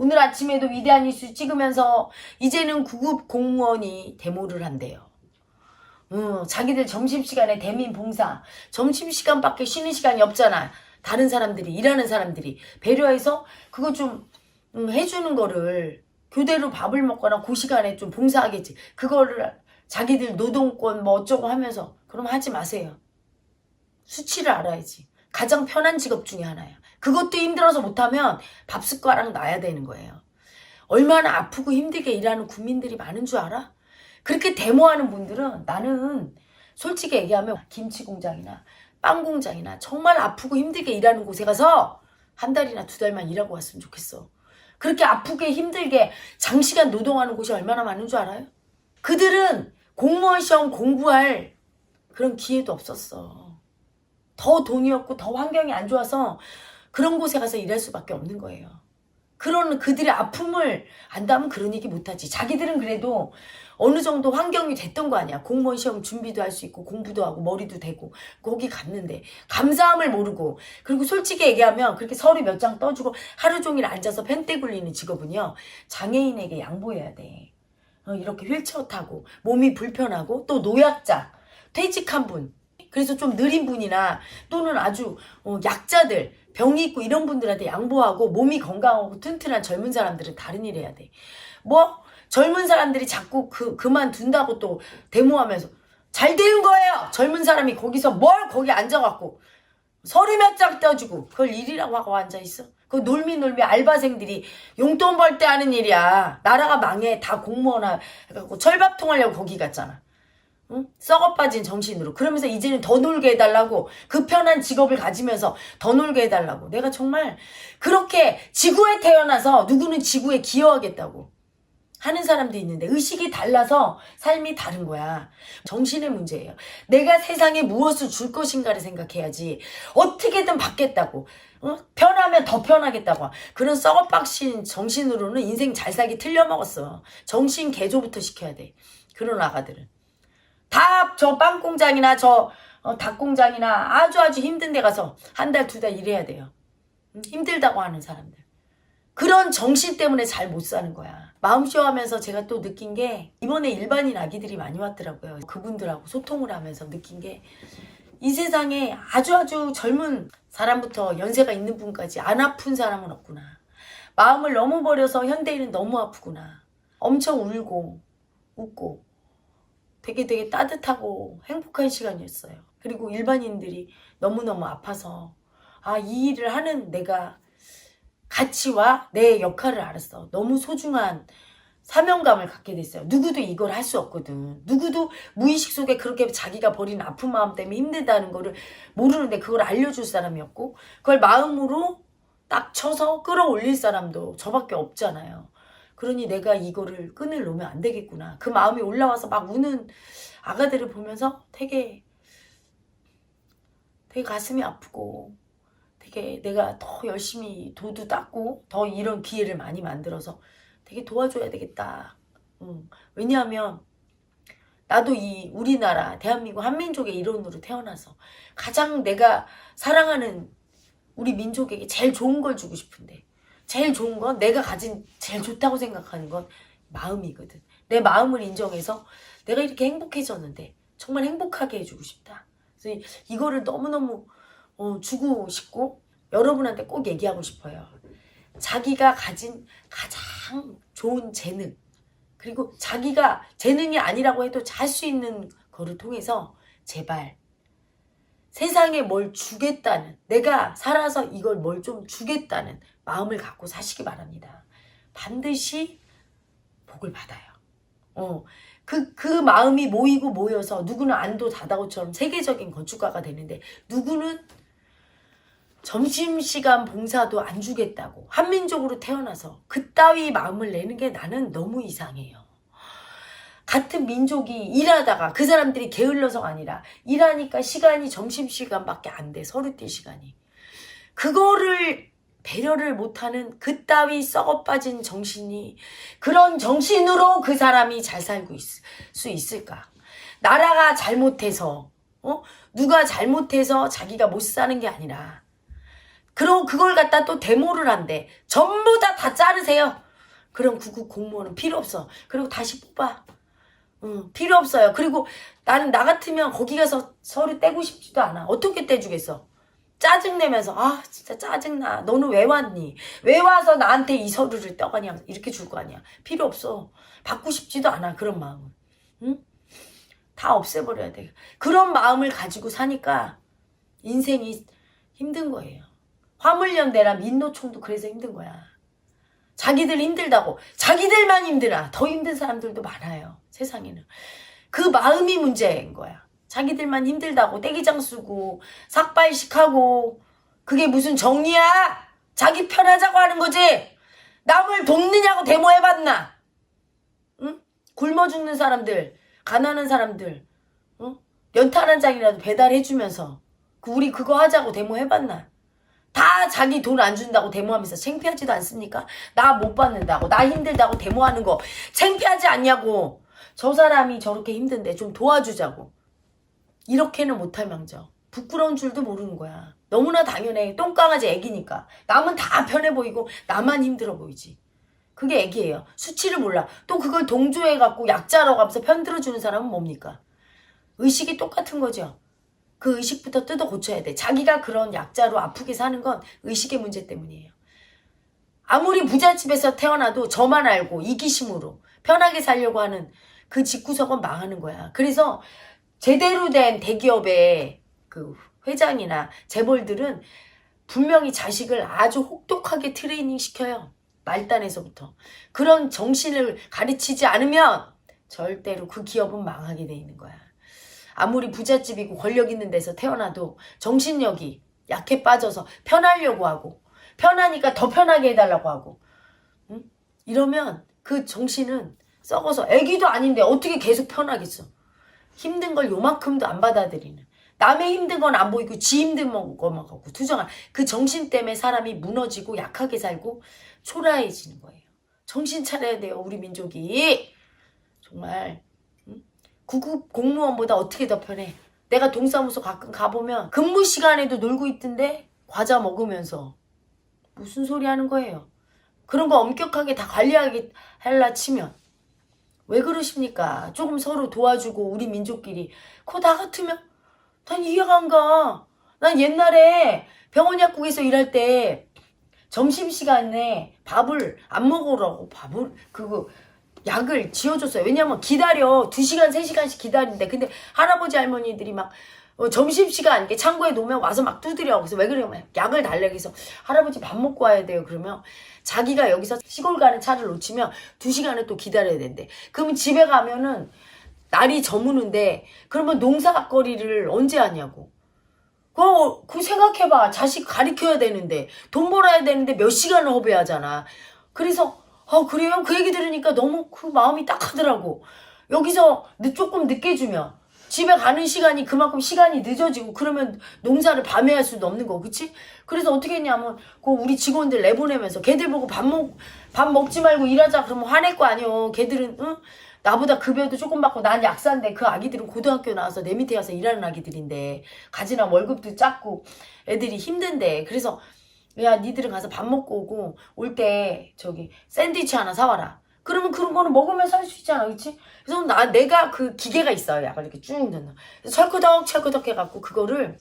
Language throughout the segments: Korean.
오늘 아침에도 위대한 뉴스 찍으면서 이제는 구급 공무원이 데모를 한대요. 음, 자기들 점심시간에 대민 봉사, 점심시간밖에 쉬는 시간이 없잖아. 다른 사람들이, 일하는 사람들이 배려해서 그거 좀 음, 해주는 거를 교대로 밥을 먹거나 그 시간에 좀 봉사하겠지. 그거를 자기들 노동권 뭐 어쩌고 하면서 그럼 하지 마세요. 수치를 알아야지. 가장 편한 직업 중에 하나야. 그것도 힘들어서 못하면 밥 숟가락 놔야 되는 거예요. 얼마나 아프고 힘들게 일하는 국민들이 많은 줄 알아? 그렇게 데모하는 분들은 나는 솔직히 얘기하면 김치 공장이나 빵 공장이나 정말 아프고 힘들게 일하는 곳에 가서 한 달이나 두 달만 일하고 왔으면 좋겠어. 그렇게 아프게 힘들게 장시간 노동하는 곳이 얼마나 많은 줄 알아요? 그들은 공무원 시험 공부할 그런 기회도 없었어. 더 돈이 없고 더 환경이 안 좋아서 그런 곳에 가서 일할 수밖에 없는 거예요. 그런 그들의 아픔을 안다면 그런 얘기 못하지. 자기들은 그래도 어느 정도 환경이 됐던 거 아니야. 공무원 시험 준비도 할 수 있고 공부도 하고 머리도 되고 거기 갔는데 감사함을 모르고 그리고 솔직히 얘기하면 그렇게 서류 몇 장 떠주고 하루 종일 앉아서 펜대 굴리는 직업은요 장애인에게 양보해야 돼. 어, 이렇게 휠체어 타고 몸이 불편하고 또 노약자 퇴직한 분 그래서 좀 느린 분이나 또는 아주 어, 약자들 병이 있고 이런 분들한테 양보하고 몸이 건강하고 튼튼한 젊은 사람들은 다른 일 해야 돼. 뭐 젊은 사람들이 자꾸 그 그만둔다고 또 데모하면서 잘 되는 거예요. 젊은 사람이 거기서 뭘 거기 앉아갖고 서류 몇 장 떠주고 그걸 일이라고 하고 앉아 있어. 그 놀미 놀미 알바생들이 용돈 벌 때 하는 일이야. 나라가 망해 다 공무원 해갖고 철밥 통 하려고 거기 갔잖아. 응? 썩어 빠진 정신으로. 그러면서 이제는 더 놀게 해달라고. 그 편한 직업을 가지면서 더 놀게 해달라고. 내가 정말 그렇게 지구에 태어나서 누구는 지구에 기여하겠다고. 하는 사람도 있는데 의식이 달라서 삶이 다른 거야. 정신의 문제예요. 내가 세상에 무엇을 줄 것인가를 생각해야지. 어떻게든 받겠다고. 어? 편하면 더 편하겠다고. 그런 썩어빡신 정신으로는 인생 잘 살기 틀려먹었어. 정신 개조부터 시켜야 돼. 그런 아가들은. 다 저 빵 공장이나 저 어, 닭 공장이나 아주 아주 힘든 데 가서 한 달 두 달 일해야 돼요. 음, 힘들다고 하는 사람들. 그런 정신 때문에 잘 못 사는 거야. 마음쇼 하면서 제가 또 느낀 게 이번에 일반인 아기들이 많이 왔더라고요. 그분들하고 소통을 하면서 느낀 게 이 세상에 아주 아주 젊은 사람부터 연세가 있는 분까지 안 아픈 사람은 없구나. 마음을 너무 버려서 현대인은 너무 아프구나. 엄청 울고 웃고 되게 되게 따뜻하고 행복한 시간이었어요. 그리고 일반인들이 너무너무 아파서 아, 이 일을 하는 내가 가치와 내 역할을 알았어. 너무 소중한 사명감을 갖게 됐어요. 누구도 이걸 할 수 없거든. 누구도 무의식 속에 그렇게 자기가 버린 아픈 마음 때문에 힘들다는 거를 모르는데 그걸 알려줄 사람이 없고 그걸 마음으로 딱 쳐서 끌어올릴 사람도 저밖에 없잖아요. 그러니 내가 이거를 끈을 놓으면 안 되겠구나. 그 마음이 올라와서 막 우는 아가들을 보면서 되게 되게 가슴이 아프고 되게 내가 더 열심히 도도 닦고 더 이런 기회를 많이 만들어서 되게 도와줘야 되겠다. 응. 왜냐하면 나도 이 우리나라 대한민국 한민족의 일원으로 태어나서 가장 내가 사랑하는 우리 민족에게 제일 좋은 걸 주고 싶은데 제일 좋은 건 내가 가진 제일 좋다고 생각하는 건 마음이거든. 내 마음을 인정해서 내가 이렇게 행복해졌는데 정말 행복하게 해주고 싶다. 그래서 이거를 너무너무 어, 주고 싶고 여러분한테 꼭 얘기하고 싶어요. 자기가 가진 가장 좋은 재능 그리고 자기가 재능이 아니라고 해도 잘 수 있는 거를 통해서 제발 세상에 뭘 주겠다는 내가 살아서 이걸 뭘 좀 주겠다는 마음을 갖고 사시기 바랍니다. 반드시 복을 받아요. 어, 그, 그 마음이 모이고 모여서 누구는 안도 다다오처럼 세계적인 건축가가 되는데 누구는 점심시간 봉사도 안 주겠다고 한민족으로 태어나서 그따위 마음을 내는 게 나는 너무 이상해요. 같은 민족이 일하다가 그 사람들이 게을러서가 아니라 일하니까 시간이 점심시간밖에 안 돼. 서류 뛸 시간이. 그거를 배려를 못하는 그따위 썩어 빠진 정신이 그런 정신으로 그 사람이 잘 살고 있, 수 있을까? 나라가 잘못해서 어? 누가 잘못해서 자기가 못 사는 게 아니라 그리고 그걸 갖다 또 데모를 한대. 전부 다 다 자르세요. 그럼 구급 공무원은 필요 없어. 그리고 다시 뽑아. 응, 필요 없어요. 그리고 나는 나 같으면 거기 가서 서류 떼고 싶지도 않아. 어떻게 떼주겠어? 짜증내면서 아 진짜 짜증나. 너는 왜 왔니? 왜 와서 나한테 이 서류를 떠가냐? 이렇게 줄 거 아니야. 필요 없어. 받고 싶지도 않아. 그런 마음은. 응? 다 없애버려야 돼. 그런 마음을 가지고 사니까 인생이 힘든 거예요. 화물연대나 민노총도 그래서 힘든 거야. 자기들 힘들다고. 자기들만 힘들어. 더 힘든 사람들도 많아요. 세상에는. 그 마음이 문제인 거야. 자기들만 힘들다고 떼기장 쓰고 삭발식하고 그게 무슨 정의야? 자기 편하자고 하는 거지. 남을 돕느냐고 데모해봤나? 응? 굶어 죽는 사람들, 가난한 사람들, 어? 연탄 한 장이라도 배달해주면서 그 우리 그거 하자고 데모해봤나? 다 자기 돈 안 준다고 데모하면서 창피하지도 않습니까? 나 못 받는다고 나 힘들다고 데모하는 거 창피하지 않냐고 저 사람이 저렇게 힘든데 좀 도와주자고 이렇게는 못할 망정. 부끄러운 줄도 모르는 거야. 너무나 당연해. 똥강아지 애기니까. 남은 다 편해 보이고 나만 힘들어 보이지. 그게 애기예요. 수치를 몰라. 또 그걸 동조해갖고 약자라고 하면서 편들어주는 사람은 뭡니까? 의식이 똑같은 거죠. 그 의식부터 뜯어 고쳐야 돼. 자기가 그런 약자로 아프게 사는 건 의식의 문제 때문이에요. 아무리 부잣집에서 태어나도 저만 알고 이기심으로 편하게 살려고 하는 그 집구석은 망하는 거야. 그래서 제대로 된 대기업의 그 회장이나 재벌들은 분명히 자식을 아주 혹독하게 트레이닝 시켜요. 말단에서부터. 그런 정신을 가르치지 않으면 절대로 그 기업은 망하게 돼 있는 거야. 아무리 부잣집이고 권력 있는 데서 태어나도 정신력이 약해 빠져서 편하려고 하고 편하니까 더 편하게 해달라고 하고 응? 이러면 그 정신은 썩어서 애기도 아닌데 어떻게 계속 편하겠어 힘든 걸 요만큼도 안 받아들이는. 남의 힘든 건 안 보이고 지 힘든 것만 갖고 투정한 그 정신 때문에 사람이 무너지고 약하게 살고 초라해지는 거예요. 정신 차려야 돼요 우리 민족이. 정말 구급 공무원보다 어떻게 더 편해? 내가 동사무소 가끔 가보면 근무 시간에도 놀고 있던데 과자 먹으면서 무슨 소리 하는 거예요? 그런 거 엄격하게 다 관리하게 할라 치면 왜 그러십니까? 조금 서로 도와주고 우리 민족끼리 그거 다 같으면 난 이해가 안 가. 난 옛날에 병원 약국에서 일할 때 점심시간에 밥을 안 먹으라고 밥을 그거 약을 지어줬어요. 왜냐면 기다려. 2시간, 3시간씩 기다린대. 근데 할아버지 할머니들이 막 어, 점심시간 이렇게 창고에 놓으면 와서 막 두드려. 그래서 왜 그래요? 약을 달래. 그래서 할아버지 밥 먹고 와야 돼요. 그러면 자기가 여기서 시골 가는 차를 놓치면 2시간을 또 기다려야 된대. 그러면 집에 가면은 날이 저무는데 그러면 농사거리를 언제 하냐고. 그거, 그 생각해봐. 자식 가리켜야 되는데 돈 벌어야 되는데 몇 시간을 허비하잖아. 그래서 어 그래요? 그 얘기 들으니까 너무 그 마음이 딱하더라고. 여기서 늦, 조금 늦게 주면 집에 가는 시간이 그만큼 시간이 늦어지고 그러면 농사를 밤에 할 수도 없는 거 그치? 그래서 어떻게 했냐면 그 우리 직원들 내보내면서 걔들 보고 밥 먹, 밥 먹지 말고 일하자 그러면 화낼 거 아니요 걔들은 응? 나보다 급여도 조금 받고 난 약사인데 그 아기들은 고등학교 나와서 내 밑에 가서 일하는 아기들인데 가지나 월급도 작고 애들이 힘든데 그래서 야 니들은 가서 밥 먹고 오고 올 때 저기 샌드위치 하나 사와라 그러면 그런 거는 먹으면 살 수 있잖아 그치? 그래서 나 내가 그 기계가 있어요 약간 이렇게 쭉 넣는 철커덕 철커덕 해갖고 그거를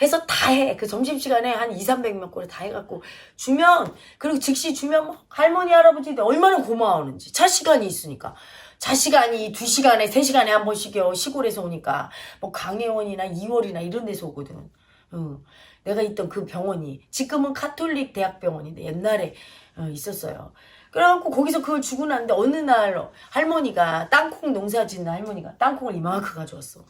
해서 다 해. 그 점심시간에 한 2, 300명 거를 다 해갖고 주면, 그리고 즉시 주면 뭐 할머니, 할아버지들 얼마나 고마워하는지. 차 시간이 있으니까. 차 시간이 2시간에, 3시간에 한 번씩이요. 시골에서 오니까. 뭐 강혜원이나 2월이나 이런 데서 오거든. 응. 내가 있던 그 병원이. 지금은 카톨릭 대학병원인데 옛날에 어, 있었어요. 그래갖고 거기서 그걸 주고 났는데 어느 날 할머니가 땅콩 농사 짓는 할머니가 땅콩을 이만큼 가져왔어.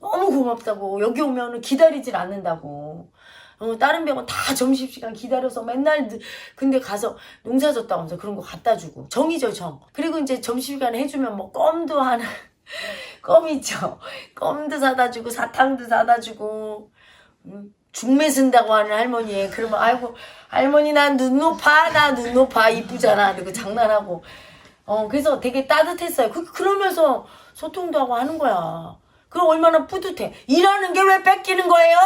너무 고맙다고. 여기 오면은 기다리질 않는다고. 어, 다른 병원 다 점심시간 기다려서 맨날 늦- 근데 가서 농사 졌다고 하면서 그런 거 갖다 주고. 정이죠 정. 그리고 이제 점심시간에 해주면 뭐 껌도 하나. 껌 있죠. 껌도 사다 주고 사탕도 사다 주고. 음, 중매 쓴다고 하는 할머니. 그러면 아이고 할머니 난 눈 높아 나 눈 높아. 이쁘잖아. 그리고 장난하고. 어 그래서 되게 따뜻했어요. 그, 그러면서 소통도 하고 하는 거야. 그럼 얼마나 뿌듯해. 일하는 게 왜 뺏기는 거예요?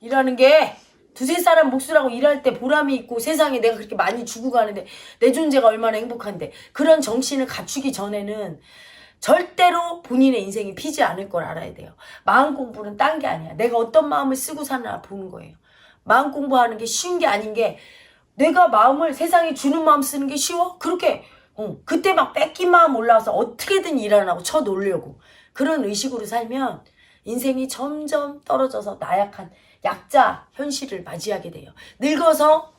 일하는 게 두세 사람 몫으라고 일할 때 보람이 있고 세상에 내가 그렇게 많이 주고 가는데 내 존재가 얼마나 행복한데. 그런 정신을 갖추기 전에는 절대로 본인의 인생이 피지 않을 걸 알아야 돼요. 마음 공부는 딴 게 아니야. 내가 어떤 마음을 쓰고 사나 보는 거예요. 마음 공부하는 게 쉬운 게 아닌 게 내가 마음을 세상에 주는 마음 쓰는 게 쉬워? 그렇게 어, 그때 막 뺏긴 마음 올라와서 어떻게든 일하라고 쳐 놓으려고 그런 의식으로 살면 인생이 점점 떨어져서 나약한 약자 현실을 맞이하게 돼요. 늙어서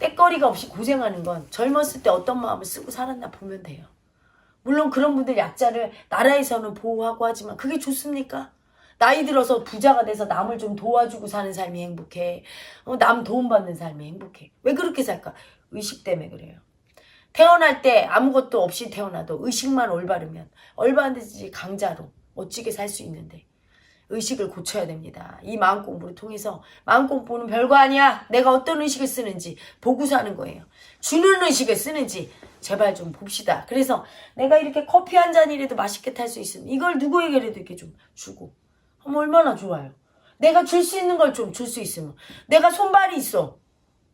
때거리가 없이 고생하는 건 젊었을 때 어떤 마음을 쓰고 살았나 보면 돼요. 물론 그런 분들 약자를 나라에서는 보호하고 하지만 그게 좋습니까? 나이 들어서 부자가 돼서 남을 좀 도와주고 사는 삶이 행복해. 어, 남 도움받는 삶이 행복해. 왜 그렇게 살까? 의식 때문에 그래요. 태어날 때 아무것도 없이 태어나도 의식만 올바르면 얼마든지 강자로 멋지게 살 수 있는데 의식을 고쳐야 됩니다. 이 마음 공부를 통해서 마음 공부는 별거 아니야. 내가 어떤 의식을 쓰는지 보고서 하는 거예요. 주는 의식을 쓰는지 제발 좀 봅시다. 그래서 내가 이렇게 커피 한 잔이라도 맛있게 탈 수 있으면 이걸 누구에게라도 이렇게 좀 주고 하면 얼마나 좋아요. 내가 줄 수 있는 걸 좀 줄 수 있으면 내가 손발이 있어.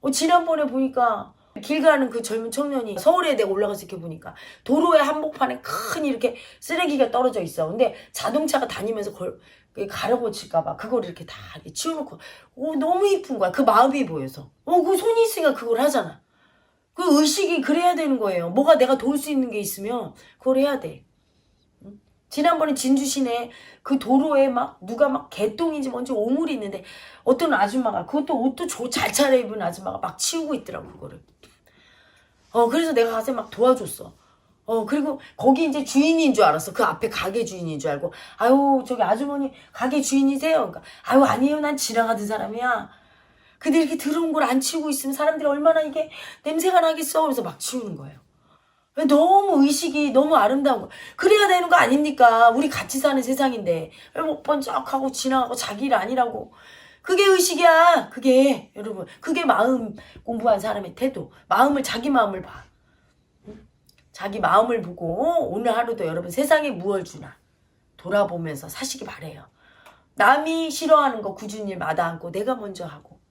어, 지난번에 보니까 길 가는 그 젊은 청년이 서울에 내가 올라가서 이렇게 보니까 도로의 한복판에 큰 이렇게 쓰레기가 떨어져 있어. 근데 자동차가 다니면서 걸 가려고칠까봐 그걸 이렇게 다 치워놓고 오 너무 이쁜 거야. 그 마음이 보여서. 어그 손이 있으니까 그걸 하잖아. 그 의식이 그래야 되는 거예요. 뭐가 내가 도울 수 있는 게 있으면 그걸 해야 돼. 응? 지난번에 진주 시내 그 도로에 막 누가 막 개똥인지 뭔지 오물이 있는데 어떤 아줌마가 그것도 옷도 조- 잘 차려입은 아줌마가 막 치우고 있더라고 그거를. 어 그래서 내가 가서 막 도와줬어. 어 그리고 거기 이제 주인인 줄 알았어. 그 앞에 가게 주인인 줄 알고 아유 저기 아주머니 가게 주인이세요? 그러니까 아유 아니에요 난 지나가던 사람이야. 근데 이렇게 들어온 걸안 치우고 있으면 사람들이 얼마나 이게 냄새가 나겠어. 그래서 막 치우는 거예요. 너무 의식이 너무 아름다운 거. 그래야 되는 거 아닙니까? 우리 같이 사는 세상인데. 뭐 번쩍하고 지나가고 자기 일 아니라고. 그게 의식이야. 그게 여러분. 그게 마음 공부한 사람의 태도. 마음을 자기 마음을 봐. 응? 자기 마음을 보고 오늘 하루도 여러분 세상에 무얼 주나 돌아보면서 사시기 바래요. 남이 싫어하는 거 굳은 일 마다 않고 내가 먼저 하고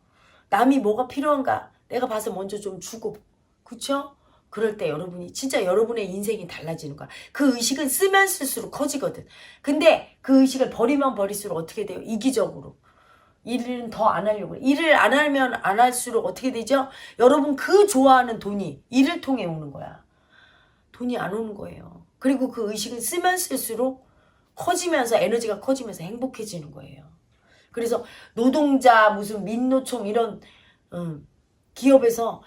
남이 뭐가 필요한가 내가 봐서 먼저 좀 주고 그쵸? 그럴 때 여러분이 진짜 여러분의 인생이 달라지는 거야. 그 의식은 쓰면 쓸수록 커지거든. 근데 그 의식을 버리면 버릴수록 어떻게 돼요? 이기적으로. 일은 더 안 하려고. 일을 안 하면 안 할수록 어떻게 되죠? 여러분 그 좋아하는 돈이 일을 통해 오는 거야. 돈이 안 오는 거예요. 그리고 그 의식은 쓰면 쓸수록 커지면서 에너지가 커지면서 행복해지는 거예요. 그래서 노동자 무슨 민노총 이런 음, 기업에서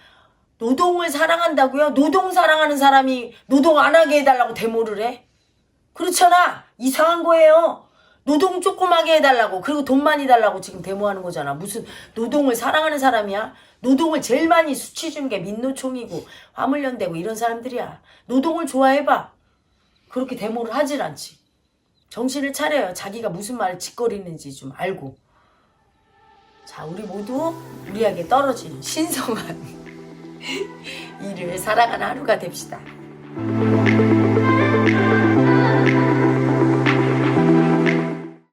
노동을 사랑한다고요? 노동 사랑하는 사람이 노동 안 하게 해달라고 데모를 해? 그렇잖아. 이상한 거예요. 노동 조그마게 해달라고 그리고 돈 많이 달라고 지금 데모하는 거잖아. 무슨 노동을 사랑하는 사람이야? 노동을 제일 많이 수치 준 게 민노총이고 화물연대고 이런 사람들이야. 노동을 좋아해봐. 그렇게 데모를 하질 않지. 정신을 차려요. 자기가 무슨 말을 짓거리는지 좀 알고. 자, 우리 모두 우리에게 떨어지는 신성한 일을 살아가는 하루가 됩시다.